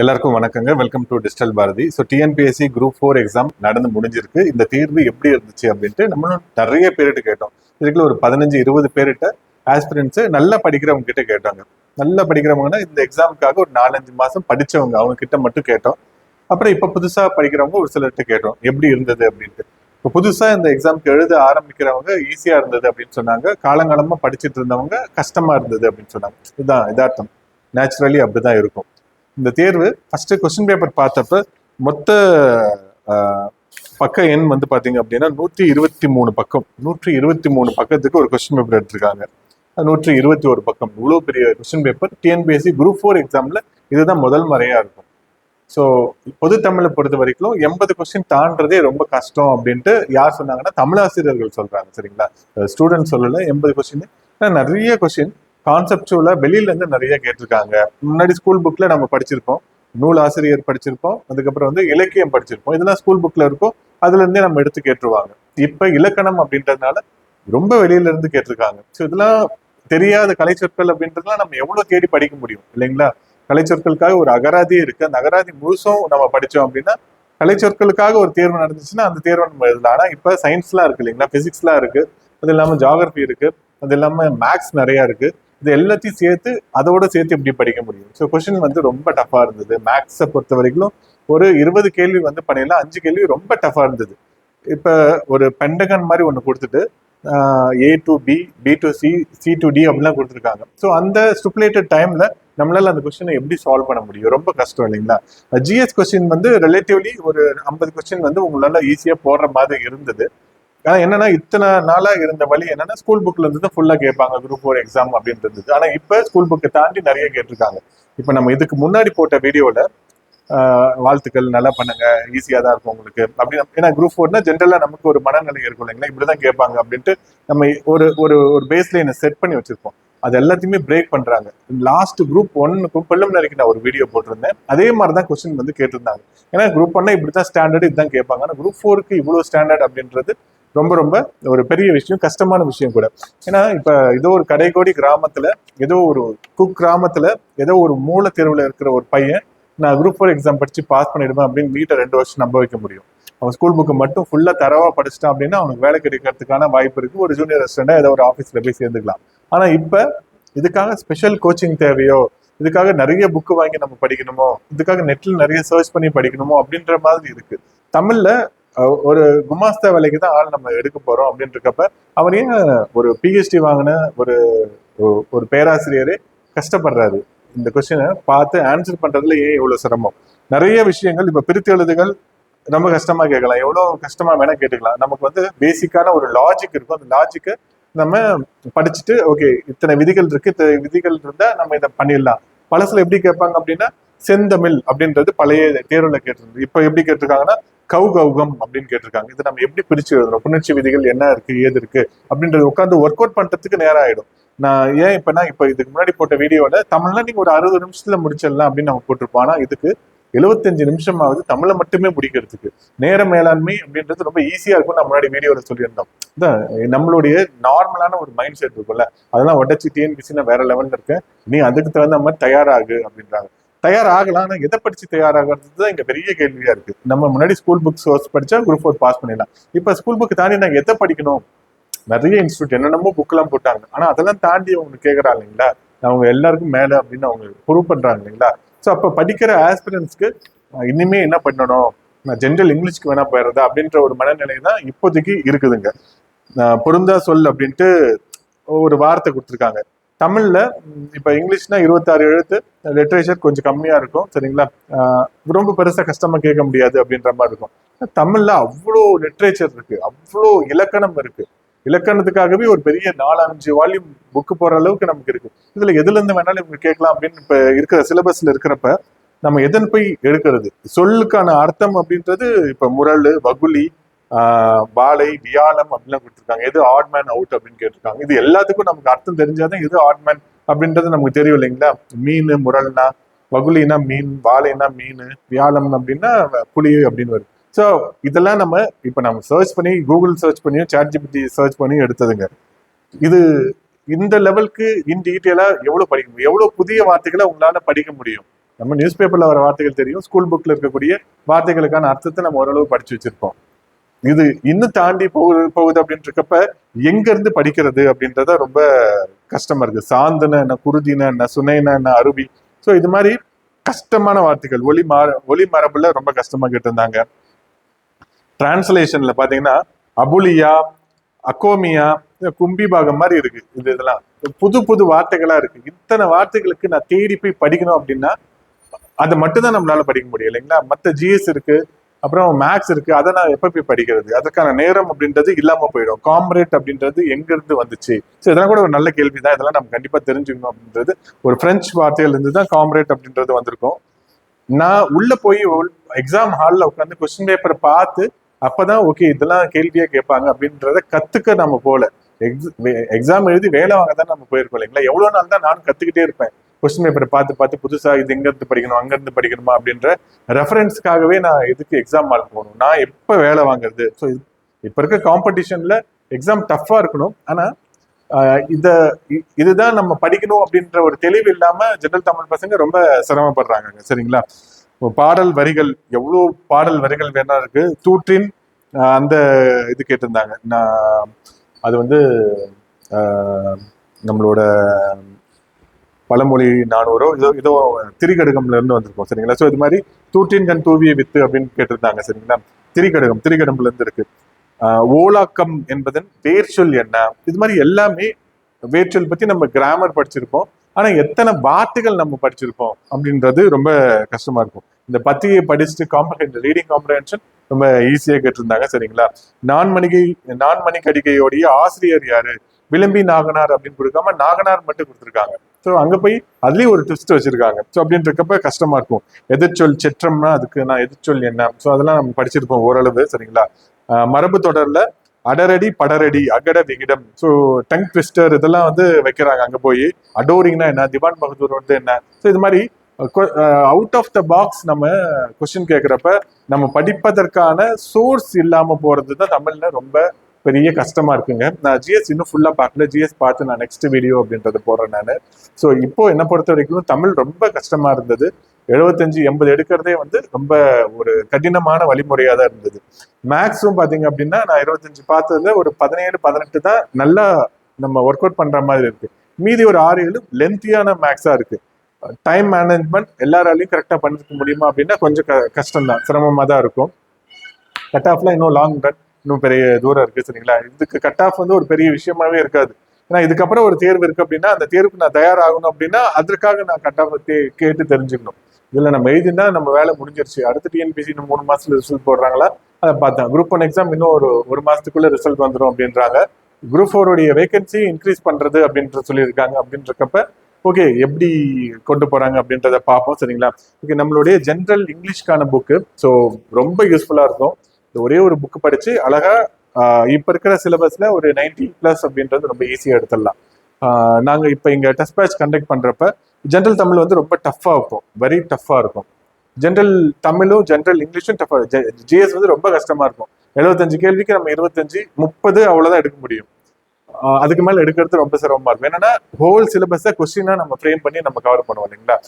எல்லாருக்கும் வணக்கங்க. Welcome to digital Bharathi so TNPSC group four exam நடந்து முடிஞ்சிருக்கு. இந்த தீர்வு எப்படி இருந்துச்சு அப்படின்ட்டு நம்மளும் நிறைய பேர்கிட்ட கேட்டோம். இதுக்குள்ள ஒரு பதினஞ்சு இருபது பேர்கிட்ட ஆஸ்பிரன்ஸு நல்லா படிக்கிறவங்க கிட்ட கேட்டாங்க. நல்லா படிக்கிறவங்கன்னா இந்த எக்ஸாமுக்காக ஒரு நாலஞ்சு மாதம் படித்தவங்க அவங்க கிட்ட மட்டும் கேட்டோம். அப்புறம் இப்போ புதுசாக படிக்கிறவங்க ஒரு சிலர்கிட்ட கேட்டோம். எப்படி இருந்தது அப்படின்ட்டு. இப்போ புதுசாக இந்த எக்ஸாமுக்கு எழுத ஆரம்பிக்கிறவங்க ஈஸியாக இருந்தது அப்படின்னு சொன்னாங்க. காலங்காலமாக படிச்சுட்டு இருந்தவங்க கஷ்டமாக இருந்தது அப்படின்னு சொன்னாங்க. இதுதான் இதார்த்தம். நேச்சுரலி அப்படிதான் இருக்கும். இந்த தேர்வு ஃபஸ்ட்டு கொஸ்டின் பேப்பர் பார்த்தப்ப மொத்த பக்க எண் வந்து பார்த்தீங்க அப்படின்னா நூற்றி இருபத்தி மூணு பக்கம். நூற்றி இருபத்தி மூணு பக்கத்துக்கு ஒரு கொஸ்டின் பேப்பர் எடுத்திருக்காங்க. நூற்றி இருபத்தி ஒரு பக்கம். இவ்வளோ பெரிய question paper TNPSC group four எக்ஸாமில் இதுதான் முதல் முறையாக இருக்கும். ஸோ பொது தமிழை பொறுத்த வரைக்கும் எண்பது கொஸ்டின் தாண்டதே ரொம்ப கஷ்டம் அப்படின்ட்டு யார் சொன்னாங்கன்னா தமிழாசிரியர்கள் சொல்கிறாங்க சரிங்களா? ஸ்டூடெண்ட் சொல்லலை எண்பது கொஸ்டின் நிறைய கொஸ்டின் கான்செப்டுவலா வெளியில இருந்து நிறைய கேட்டிருக்காங்க. முன்னாடி ஸ்கூல் புக்ல நம்ம படிச்சிருப்போம். நூல் ஆசிரியர் படிச்சிருப்போம். அதுக்கப்புறம் வந்து இலக்கியம் படிச்சிருப்போம். இதெல்லாம் ஸ்கூல் புக்ல இருக்கும். அதுல இருந்தே நம்ம எடுத்து கேட்டுருவாங்க. இப்ப இலக்கணம் அப்படின்றதுனால ரொம்ப வெளியில இருந்து கேட்டிருக்காங்க. ஸோ இதெல்லாம் தெரியாத கலைச்சொற்கள் அப்படின்றதுலாம் நம்ம எவ்வளவு தேடி படிக்க முடியும்? இல்லைங்களா? கலைச்சொற்களுக்காக ஒரு அகராதி இருக்கு. அந்த அகராதி முழுசும் நம்ம படிச்சோம் அப்படின்னா கலைச்சொற்களுக்காக ஒரு தேர்வு நடந்துச்சுன்னா அந்த தேர்வை நம்ம எழுதலாம். ஆனா இப்ப சயின்ஸ்லாம் இருக்கு இல்லைங்களா? பிசிக்ஸ்லாம் இருக்கு. அது இல்லாம ஜாகிரபி இருக்கு. அது இல்லாம மேக்ஸ் நிறைய இருக்கு. இது எல்லாத்தையும் சேர்த்து அதோட சேர்த்து எப்படி படிக்க முடியும்? ஸோ கொஸ்டின் வந்து ரொம்ப டஃபாக இருந்தது. மேக்ஸை பொறுத்த வரைக்கும் ஒரு இருபது கேள்வி வந்து பண்ணிடலாம். அஞ்சு கேள்வி ரொம்ப டஃபாக இருந்தது. இப்போ ஒரு பெண்டகன் மாதிரி ஒன்று கொடுத்துட்டு A to B B to C C to D அப்படிலாம் கொடுத்துருக்காங்க. ஸோ அந்த ஸ்டிப்புலேட்டட் டைம்ல நம்மளால அந்த கொஸ்டினை எப்படி சால்வ் பண்ண முடியும்? ரொம்ப கஷ்டம் இல்லைங்களா? ஜிஎஸ் கொஸ்டின் வந்து ரிலேட்டிவ்லி ஒரு ஐம்பது கொஸ்டின் வந்து உங்களால ஈஸியா போடுற மாதிரி இருந்தது. ஆனால் என்னன்னா இத்தனை நாளா இருந்த வழி என்னன்னா ஸ்கூல் புக்ல இருந்து ஃபுல்லா கேட்பாங்க குரூப் ஃபோர் எக்ஸாம் அப்படின்றது. ஆனா இப்ப ஸ்கூல் புக்கை தாண்டி நிறைய கேட்டிருக்காங்க. இப்ப நம்ம இதுக்கு முன்னாடி போட்ட வீடியோல வாழ்த்துக்கள் நல்லா பண்ணுங்க ஈஸியா தான் இருக்கும் உங்களுக்கு. அப்படி ஏன்னா குரூப் ஃபோர்னா ஜென்ரலா நமக்கு ஒரு மனநிலை இருக்கும் இல்லைங்களா? இப்படிதான் கேட்பாங்க அப்படின்ட்டு நம்ம ஒரு ஒரு ஒரு பேஸ் லைனை செட் பண்ணி வச்சிருப்போம். அது எல்லாத்தையுமே பிரேக் பண்றாங்க. லாஸ்ட் குரூப் ஒன்னுக்கும் ப்ரிலிமினரிக்கு நான் ஒரு வீடியோ போட்டிருந்தேன். அதே மாதிரி தான் கொஸ்டின் வந்து கேட்டிருந்தாங்க. ஏன்னா குரூப் ஒன்னா இப்படி தான் ஸ்டாண்டர்ட் இதுதான் கேட்பாங்க. ஆனால் குரூப் ஃபோருக்கு இவ்வளோ ஸ்டாண்டர்ட் அப்படின்றது ரொம்ப ரொம்ப ஒரு பெரிய விஷயம் கஷ்டமான விஷயம் கூட. ஏன்னா இப்போ ஏதோ ஒரு கடைக்கோடி கிராமத்தில் ஏதோ ஒரு குக் கிராமத்தில் ஏதோ ஒரு மூல தெருவில் இருக்கிற ஒரு பையன் நான் குரூப் ஃபோர் எக்ஸாம் படித்து பாஸ் பண்ணிடுவேன் அப்படின்னு வீட்டை ரெண்டு வருஷம் நம்ப வைக்க முடியும். அவன் ஸ்கூல் புக்கு மட்டும் ஃபுல்லாக தரவாக படிச்சிட்டான் அப்படின்னா அவனுக்கு வேலை கிடைக்கிறதுக்கான வாய்ப்பு இருக்குது ஒரு ஜூனியர் அசிஸ்டண்டா ஏதோ ஒரு ஆஃபீஸில் போய் சேர்ந்துக்கலாம். ஆனால் இப்போ இதுக்காக ஸ்பெஷல் கோச்சிங் தேவையோ இதுக்காக நிறைய புக்கு வாங்கி நம்ம படிக்கணுமோ இதுக்காக நெட்டில் நிறைய சர்ச் பண்ணி படிக்கணுமோ அப்படின்ற மாதிரி இருக்குது தமிழில் ஒரு குமாஸ்தா வேலைக்கு தான் ஆள் நம்ம எடுக்க போறோம் அப்படின்றக்கப்ப அவர் ஏன் ஒரு பிஹெச்டி வாங்கின ஒரு ஒரு- ஒரு பேராசிரியரே கஷ்டப்படுறாரு? இந்த கொஸ்டினை பார்த்து ஆன்சர் பண்றதுல ஏன் இவ்வளவு சிரமம்? நிறைய விஷயங்கள் இப்ப பிரித்து எழுதுகள் ரொம்ப கஷ்டமா கேட்கலாம். எவ்வளவு கஷ்டமா வேணா கேட்டுக்கலாம். நமக்கு வந்து பேசிக்கான ஒரு லாஜிக் இருக்கும். அந்த லாஜிக்கை நம்ம படிச்சுட்டு ஓகே இத்தனை விதிகள் இருக்கு. இத்தனை விதிகள் இருந்தா நம்ம இதை பண்ணிடலாம். பழசுல எப்படி கேட்பாங்க அப்படின்னா செந்தமிழ் அப்படின்றது பழைய தேர்வுல கேட்டிருந்தது. இப்ப எப்படி கேட்டிருக்காங்கன்னா கௌகௌகம் அப்படின்னு கேட்டிருக்காங்க. இது நம்ம எப்படி பிரிச்சு எழுதணும்? புணர்ச்சி விதிகள் என்ன இருக்கு? ஏது இருக்கு? அப்படின்றது உட்காந்து ஒர்க் அவுட் பண்றதுக்கு நேரம் ஆயிடும் நான் ஏன் இப்பனா இப்ப இதுக்கு முன்னாடி போட்ட வீடியோல தமிழ்ல நீங்க ஒரு அறுபது நிமிஷத்துல முடிச்சிடலாம் அப்படின்னு நம்ம போட்டிருப்போம். ஆனா இதுக்கு எழுபத்தஞ்சு நிமிஷமாவது தமிழை மட்டுமே முடிக்கிறதுக்கு. நேர மேலாண்மை அப்படின்றது ரொம்ப ஈஸியா இருக்கும் நம்ம முன்னாடி வீடியோல சொல்லியிருந்தோம். நம்மளுடைய நார்மலான ஒரு மைண்ட் செட் இருக்கும்ல. அதெல்லாம் உடச்சி டிஎன்பிசி நான் வேற லெவல்ல இருக்கேன். நீ அதுக்கு தகுந்த மாதிரி தயாராகு அப்படின்றாங்க. தயாராகலாம். ஆனால் எதை படிச்சு தயாராகிறது தான் இங்க பெரிய கேள்வியா இருக்கு. நம்ம முன்னாடி ஸ்கூல் புக் சோர்ஸ் படிச்சா குரூப் ஃபோர் பாஸ் பண்ணிடலாம். இப்ப ஸ்கூல் புக் தாண்டி நாங்கள் எதை படிக்கணும்? நிறைய இன்ஸ்டியூட் என்னென்னமோ புக் எல்லாம் போட்டாங்க. ஆனா அதெல்லாம் தாண்டி அவங்க கேக்குறாங்க இல்லைங்களா? அவங்க எல்லாருக்கும் மேல அப்படின்னு அவங்க ப்ரூவ் பண்றாங்க இல்லைங்களா? ஸோ அப்ப படிக்கிற ஆஸ்பிரன்ஸ்க்கு இனிமே என்ன பண்ணணும்? நான் ஜென்ரல் இங்கிலீஷ்க்கு வேணா போயிடுறதா? அப்படின்ற ஒரு மனநிலை தான் இப்போதைக்கு இருக்குதுங்க. நான் பொருந்தா சொல் அப்படின்ட்டு ஒரு வார்த்தை கொடுத்துருக்காங்க. தமிழில் இப்போ இங்கிலீஷ்னா இருபத்தாறு எழுத்து லிட்ரேச்சர் கொஞ்சம் கம்மியாக இருக்கும் சரிங்களா? ரொம்ப பெருசாக கஷ்டமா கேட்க முடியாது அப்படின்ற மாதிரி இருக்கும். தமிழ்ல அவ்வளோ லிட்ரேச்சர் இருக்குது அவ்வளோ இலக்கணம் இருக்குது இலக்கணத்துக்காகவே ஒரு பெரிய நாலஞ்சு வால்யூம் புக்கு போகிற அளவுக்கு நமக்கு இருக்குது இதில் எதுலேருந்து வேணாலும் இவங்க கேட்கலாம் அப்படின்னு இப்போ இருக்கிற சிலபஸில் இருக்கிறப்ப நம்ம எதன் போய் எடுக்கிறது? சொல்லுக்கான அர்த்தம் அப்படின்றது இப்போ முரல் வகுலி பாலை வியாழம் அப்படிலாம் கொடுத்துருக்காங்க. எது ஆட்மேன் அவுட் அப்படின்னு கேட்டிருக்காங்க. இது எல்லாத்துக்கும் நமக்கு அர்த்தம் தெரிஞ்சாதான் எது ஆட்மேன் அப்படின்றது நமக்கு தெரியும் இல்லைங்களா? மீன் முரல்னா வகுலினா மீன் வாழைனா மீன் வியாழம் அப்படின்னா புலி அப்படின்னு வருது ஸோ இதெல்லாம் நம்ம இப்போ நம்ம சர்ச் பண்ணி கூகுள் சர்ச் பண்ணியும் சாட் ஜிபிடி சர்ச் பண்ணியும் எடுத்ததுங்க. இது இந்த லெவலுக்கு இன் டீட்டெயிலாக எவ்வளோ படிக்க முடியும்? எவ்வளோ புதிய வார்த்தைகளை உங்களால் படிக்க முடியும்? நம்ம நியூஸ் பேப்பரில் வர வார்த்தைகள் தெரியும். ஸ்கூல் புக்கில் இருக்கக்கூடிய வார்த்தைகளுக்கான அர்த்தத்தை நம்ம ஓரளவு படித்து வச்சுருப்போம். இது இன்னும் தாண்டி போகுது போகுது அப்படின்ட்டு இருக்கப்ப எங்க இருந்து படிக்கிறது அப்படின்றத ரொம்ப கஷ்டமா இருக்கு. சாந்தன என்ன குருதின என்ன சுனைன என்ன அருவி. ஸோ இது மாதிரி கஷ்டமான வார்த்தைகள். ஒளி மாற ஒளி மரபுல ரொம்ப கஷ்டமா கேட்டிருந்தாங்க. டிரான்ஸ்லேஷன்ல பாத்தீங்கன்னா அபுலியா அக்கோமியா கும்பி பாகம் மாதிரி இருக்கு. இது இதெல்லாம். புது புது வார்த்தைகளா இருக்கு. இத்தனை வார்த்தைகளுக்கு நான் தேடி போய் படிக்கணும் அப்படின்னா அதை மட்டும்தான் நம்மளால படிக்க முடியும் இல்லைங்களா? மற்ற ஜிஎஸ் இருக்கு. அப்புறம் மேக்ஸ் இருக்கு அதை நான் எப்ப போய் படிக்கிறது? அதுக்கான நேரம் அப்படின்றது இல்லாம போயிடும். காம்ரேட் அப்படின்றது எங்க இருந்து வந்துச்சு? ஸோ இதெல்லாம் கூட ஒரு நல்ல கேள்வி தான் இதெல்லாம் நம்ம கண்டிப்பா தெரிஞ்சுக்கணும் அப்படின்றது. ஒரு பிரெஞ்சு வார்த்தையில இருந்து தான் காம்ரேட் அப்படின்றது வந்திருக்கும். நான் உள்ள போய் எக்ஸாம் ஹாலில் உட்காந்து கொஸ்டின் பேப்பரை பார்த்து அப்பதான் ஓகே இதெல்லாம் கேள்வியா கேட்பாங்க அப்படின்றத கத்துக்க நம்ம போல. எக்ஸாம் எழுதி வேலை வாங்க தான் நம்ம போயிருக்கோம் இல்லைங்களா? எவ்வளவு நாள் தான் நான் கத்துக்கிட்டே இருப்பேன். கொஸ்டின் பேப்பரை பார்த்து பார்த்து புதுசாக இது எங்கேருந்து படிக்கணும் அங்கேருந்து படிக்கணுமா அப்படின்ற ரெஃபரன்ஸ்க்காகவே நான் இதுக்கு எக்ஸாம் மார்க் போகணும் நான் எப்போ வேலை வாங்குறது? ஸோ இப்போ இருக்க காம்படிஷனில் எக்ஸாம் டஃப்பாக இருக்கணும். ஆனால் இதை இத இதுதான் நம்ம படிக்கணும் அப்படின்ற ஒரு தெளிவு இல்லாம ஜெனரல் தமிழ் பசங்க ரொம்ப சிரமப்படுறாங்க சரிங்களா? பாடல் வரிகள் எவ்வளோ பாடல் வரிகள் வேணா இருக்கு. தூற்றின் அந்த இது கேட்டிருந்தாங்க. நான் அது வந்து நம்மளோட பழமொழி நானூறோ ஏதோ ஏதோ திரிகடுகம்ல இருந்து வந்திருக்கோம் சரிங்களா? ஸோ இது மாதிரி தூற்றின் கண் தூவிய வித்து அப்படின்னு கேட்டிருந்தாங்க சரிங்களா? திரிகடுகம் திரிகடம்புல இருந்து இருக்கு ஓலாக்கம் என்பதன் வேர்ச்சொல் என்ன? இது மாதிரி எல்லாமே வேர்ச்சொல் பத்தி நம்ம கிராமர் படிச்சிருப்போம். ஆனா எத்தனை வார்த்தைகள் நம்ம படிச்சிருப்போம் அப்படின்றது ரொம்ப கஷ்டமா இருக்கும். இந்த பத்தியை படிச்சுட்டு காம்ப்ரஹென்ஷன் ரீடிங் காம்ப்ரஹென்ஷன் ரொம்ப ஈஸியா கேட்டிருந்தாங்க சரிங்களா? நான்மணிகை நான்மணிக்கடிகையோடைய ஆசிரியர் யாரு? விளம்பி நாகனார் அப்படின்னு கொடுக்காம நாகனார் மட்டும் கொடுத்துருக்காங்க. ஸோ அங்கே போய் அதுலேயும் ஒரு ட்விஸ்ட் வச்சிருக்காங்க. ஸோ அப்படின்றக்கப்ப இருக்கப்ப கஷ்டமா இருக்கும். எதிர்ச்சொல் செற்றம்னா அதுக்கு நான் எதிர்ச்சொல் என்ன? ஸோ அதெல்லாம் நம்ம படிச்சிருப்போம் ஓரளவு சரிங்களா? மரபு தொடரில் அடரடி படரடி அகட விகிடம். ஸோ டங் ட்விஸ்டர் இதெல்லாம் வந்து வைக்கிறாங்க அங்கே போய். அடோரிங்னா என்ன? திவான் பகதூர் வந்து என்ன? ஸோ இது மாதிரி அவுட் ஆஃப் த பாக்ஸ் நம்ம கொஸ்டின் கேட்குறப்ப நம்ம படிப்பதற்கான சோர்ஸ் இல்லாமல் போகிறது தான் தமிழில் ரொம்ப பெரிய கஷ்டமா இருக்குங்க. நான் ஜிஎஸ் இன்னும் ஃபுல்லா பார்க்கல. ஜிஎஸ் பார்த்து நான் நெக்ஸ்ட் வீடியோ அப்படின்றத போடுறேன் நான். ஸோ இப்போ என்ன பொறுத்த வரைக்கும் தமிழ் ரொம்ப கஷ்டமா இருந்தது. எழுபத்தஞ்சு எண்பது எடுக்கிறதே வந்து ரொம்ப ஒரு கடினமான வழிமுறையாக தான் இருந்தது. மேக்ஸும் பார்த்தீங்க அப்படின்னா நான் இருபத்தஞ்சு பார்த்ததுல ஒரு பதினேழு பதினெட்டு தான் நல்லா நம்ம ஒர்க் அவுட் பண்ற மாதிரி இருக்கு. மீதி ஒரு ஆறு ஏழு லென்த்தியான மேக்ஸா இருக்கு. டைம் மேனேஜ்மெண்ட் எல்லாராலையும் கரெக்டாக பண்ணிருக்க முடியுமா அப்படின்னா கொஞ்சம் க கஷ்டம் தான் சிரமமாக தான் இருக்கும். கட் ஆஃப்ல இன்னும் லாங் ரன் இன்னும் பெரிய தூரம் இருக்கு சரிங்களா? இதுக்கு கட் ஆஃப் வந்து ஒரு பெரிய விஷயமாவே இருக்காது. ஏன்னா இதுக்கப்புறம் ஒரு தேர்வு இருக்கு அப்படின்னா அந்த தேர்வுக்கு நான் தயாராகணும் அப்படின்னா அதற்காக நான் கட் ஆஃப் கேட்டு தெரிஞ்சுக்கணும். இதுல நம்ம எழுதினா நம்ம வேலை முடிஞ்சிருச்சு. அடுத்த டிஎன்பிசி இன்னும் மூணு மாசத்துல ரிசல்ட் போடுறாங்களா? அதை பார்த்தேன் குரூப் ஒன் எக்ஸாம் இன்னும் ஒரு ஒரு மாசத்துக்குள்ள ரிசல்ட் வந்துடும் அப்படின்றாங்க. குரூப் ஃபோருடைய வேகன்சி இன்க்ரீஸ் பண்றது அப்படின்ற சொல்லியிருக்காங்க அப்படின்றக்கப்ப ஓகே எப்படி கொண்டு போறாங்க அப்படின்றத பார்ப்போம் சரிங்களா? ஓகே நம்மளுடைய ஜென்ரல் இங்கிலீஷ்க்கான புக்கு ஸோ ரொம்ப யூஸ்ஃபுல்லா இருக்கும். இந்த ஒரே ஒரு புக் படிச்சு அழகா இப்போ இப்ப இருக்கிற சிலபஸ்ல ஒரு 90 பிளஸ் அப்படின்றது ரொம்ப ஈஸியா எடுத்துடலாம். நாங்கள் நாங்க இப்ப இங்க டெஸ்ட் பேட்ச் கண்டக்ட் பண்றப்ப ஜென்ரல் தமிழ் வந்து ரொம்ப டஃப்பா இருக்கும் வெரி டஃப்பா இருக்கும். ஜென்ரல் தமிழும் ஜென்ரல் இங்கிலீஷும் டஃபா ஜிஎஸ் வந்து ரொம்ப கஷ்டமா இருக்கும். எழுபத்தஞ்சு கேள்விக்கு நம்ம இருபத்தஞ்சு முப்பது அவ்வளவுதான் எடுக்க முடியும். அதுக்கு மேல எடுக்கிறது ரொம்ப சிரமமா இருக்கும். என்னன்னா ஹோல் சிலபஸை கொஸ்டினா நம்ம ஃப்ரேம் பண்ணி நம்ம கவர் பண்ணுவோம் இல்லைங்களா?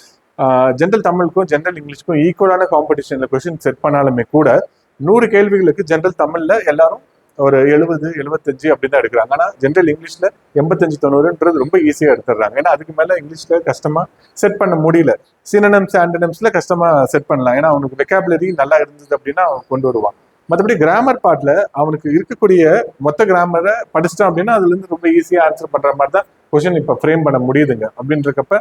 ஜென்ரல் தமிழுக்கும் ஜென்ரல் இங்கிலீஷ்க்கும் ஈக்குவலான காம்படிஷன்ல கொஸ்டின் செட் பண்ணாலுமே கூட நூறு கேள்விகளுக்கு ஜென்ரல் தமிழ்ல எல்லாரும் ஒரு எழுபது எழுபத்தஞ்சு அப்படி தான் எடுக்கிறாங்க ஆனால் ஜென்ரல் இங்கிலீஷ்ல எண்பத்தஞ்சு தொண்ணூறுன்றது ரொம்ப ஈஸியாக எடுத்துடுறாங்க. ஏன்னா அதுக்கு மேலே இங்கிலீஷ்ல கஷ்டமா செட் பண்ண முடியல. சினனம்ஸ் ஆண்டனம்ஸ்ல கஷ்டமா செட் பண்ணலாம். ஏன்னா அவனுக்கு வெக்காபுலரி நல்லா இருந்தது அப்படின்னா அவன் கொண்டு வருவான். மற்றபடி கிராமர் பார்ட்ல அவனுக்கு இருக்கக்கூடிய மொத்த கிராமரை படிச்சிட்டான் அப்படின்னா அதுல இருந்து ரொம்ப ஈஸியாக ஆன்சர் பண்ற மாதிரி தான் கொஷின் இப்போ ஃப்ரேம் பண்ண முடியுதுங்க. அப்படின்றக்கப்ப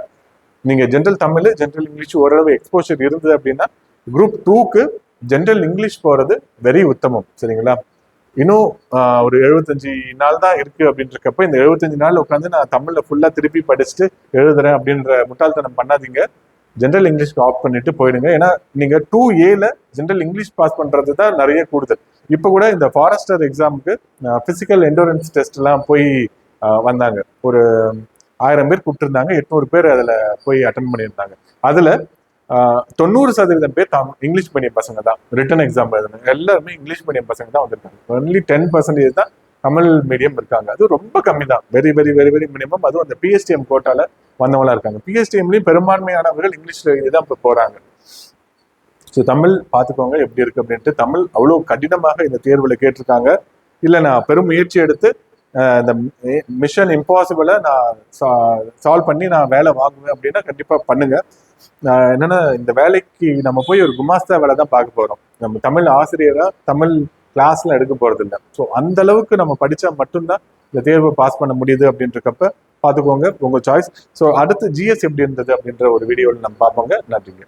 நீங்க ஜென்ரல் தமிழ் ஜென்ரல் இங்கிலீஷ் ஓரளவு எக்ஸ்போஷர் இருந்தது அப்படின்னா குரூப் டூக்கு ஜென்ரல் இங்கிலீஷ் போகிறது வெரி உத்தமம் சரிங்களா? இன்னும் ஒரு எழுபத்தஞ்சு நாள் தான் இருக்கு அப்படின்றக்கப்ப இந்த எழுபத்தஞ்சு நாள் உட்காந்து நான் தமிழில் ஃபுல்லாக திருப்பி படிச்சுட்டு எழுதுறேன் அப்படின்ற முட்டாள்தனம் பண்ணாதீங்க. ஜென்ரல் இங்கிலீஷ்க்கு ஆஃப் பண்ணிட்டு போயிடுங்க. ஏன்னா நீங்கள் டூ ஏல ஜென்ரல் இங்கிலீஷ் பாஸ் பண்ணுறது தான் நிறைய கூடுதல். இப்போ கூட இந்த ஃபாரஸ்டர் எக்ஸாமுக்கு ஃபிசிக்கல் எண்டூரன்ஸ் டெஸ்ட்லாம் போய் வந்தாங்க. ஒரு ஆயிரம் பேர் கூப்பிட்டுருந்தாங்க எட்நூறு பேர் அதில் போய் அட்டன் பண்ணியிருந்தாங்க. அதில் தொண்ணூறு சதவீதம் பேர் தாம் இங்கிலீஷ் மீடியம் பசங்க தான். ரிட்டன் எக்ஸாம் எழுதுனாங்க எல்லாருமே இங்கிலீஷ் மீடியம் பசங்க தான் வந்திருக்காங்க. ஒன்லி டென் பர்சன்டேஜ் தான் தமிழ் மீடியம் இருக்காங்க. அது ரொம்ப கம்மி தான். Very very very very minimum அதுவும் அந்த பிஎஸ்டிஎம் கோட்டால வந்தவங்களா இருக்காங்க. பிஎஸ்டிஎம்லயும் பெரும்பான்மையானவர்கள் இங்கிலீஷ்ல எழுதி தான் இப்போ போறாங்க. ஸோ தமிழ் பார்த்துக்கோங்க எப்படி இருக்கு அப்படின்ட்டு தமிழ் அவ்வளோ கடினமாக இந்த தேர்வில் கேட்டிருக்காங்க. இல்லை நான் பெரும் முயற்சி எடுத்து இந்த மிஷன் இம்பாசிபிளை நான் சால்வ் பண்ணி நான் வேலை வாங்குவேன் அப்படின்னா கண்டிப்பாக பண்ணுங்க. என்னன்னா இந்த வேலைக்கு நம்ம போய் ஒரு குமாஸ்தா வேலை தான் பார்க்க போறோம். நம்ம தமிழ் ஆசிரியரா தமிழ் கிளாஸ்ல எடுக்க போறது இல்லை ஸோ அந்த அளவுக்கு நம்ம படிச்சா மட்டும்தான் இந்த தேர்வை பாஸ் பண்ண முடியுது அப்படின்றக்கப்ப பார்த்துக்கோங்க உங்க சாய்ஸ் ஸோ அடுத்து ஜிஎஸ் எப்படி இருந்தது அப்படின்ற ஒரு வீடியோவில் நம்ம பார்ப்போங்க. நன்றிங்க.